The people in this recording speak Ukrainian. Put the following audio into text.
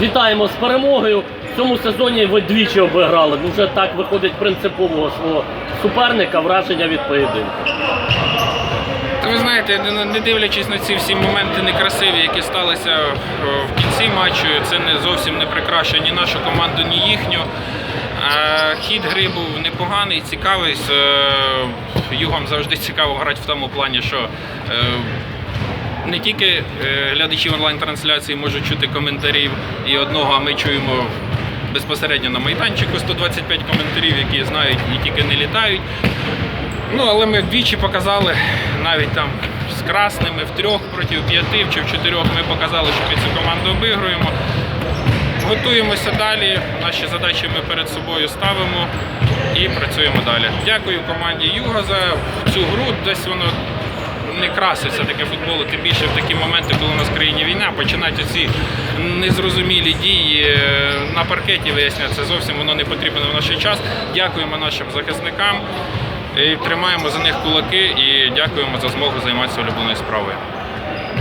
Вітаємо з перемогою. В цьому сезоні ви двічі обіграли. Дуже так виходить принципового свого суперника, враження від поєдинку. Та ви знаєте, не- дивлячись на ці всі моменти некрасиві, які сталися в кінці матчу, це не зовсім не прикрашує ні нашу команду, ні їхню. Хід гри був непоганий, цікавий. Е, Югом завжди цікаво грати в тому плані, що е, не тільки е, глядачі онлайн-трансляції можуть чути коментарів і одного, а ми чуємо безпосередньо на майданчику 125 коментарів, які знають і тільки не літають. Ну, але ми вдвічі показали, навіть там з красними в трьох проти п'яти чи в чотирьох ми показали, що ми цю команду обігруємо. Готуємося далі. Наші задачі ми перед собою ставимо і працюємо далі. Дякую команді Юга за цю гру. Десь воно не краситься таке футболу, тим більше в такі моменти, коли у нас в країні війна, починати оці незрозумілі дії е, на паркеті виясняти, це зовсім воно не потрібно в наш час. Дякуємо нашим захисникам. І тримаємо за них кулаки і дякуємо за змогу займатися улюбленою справою.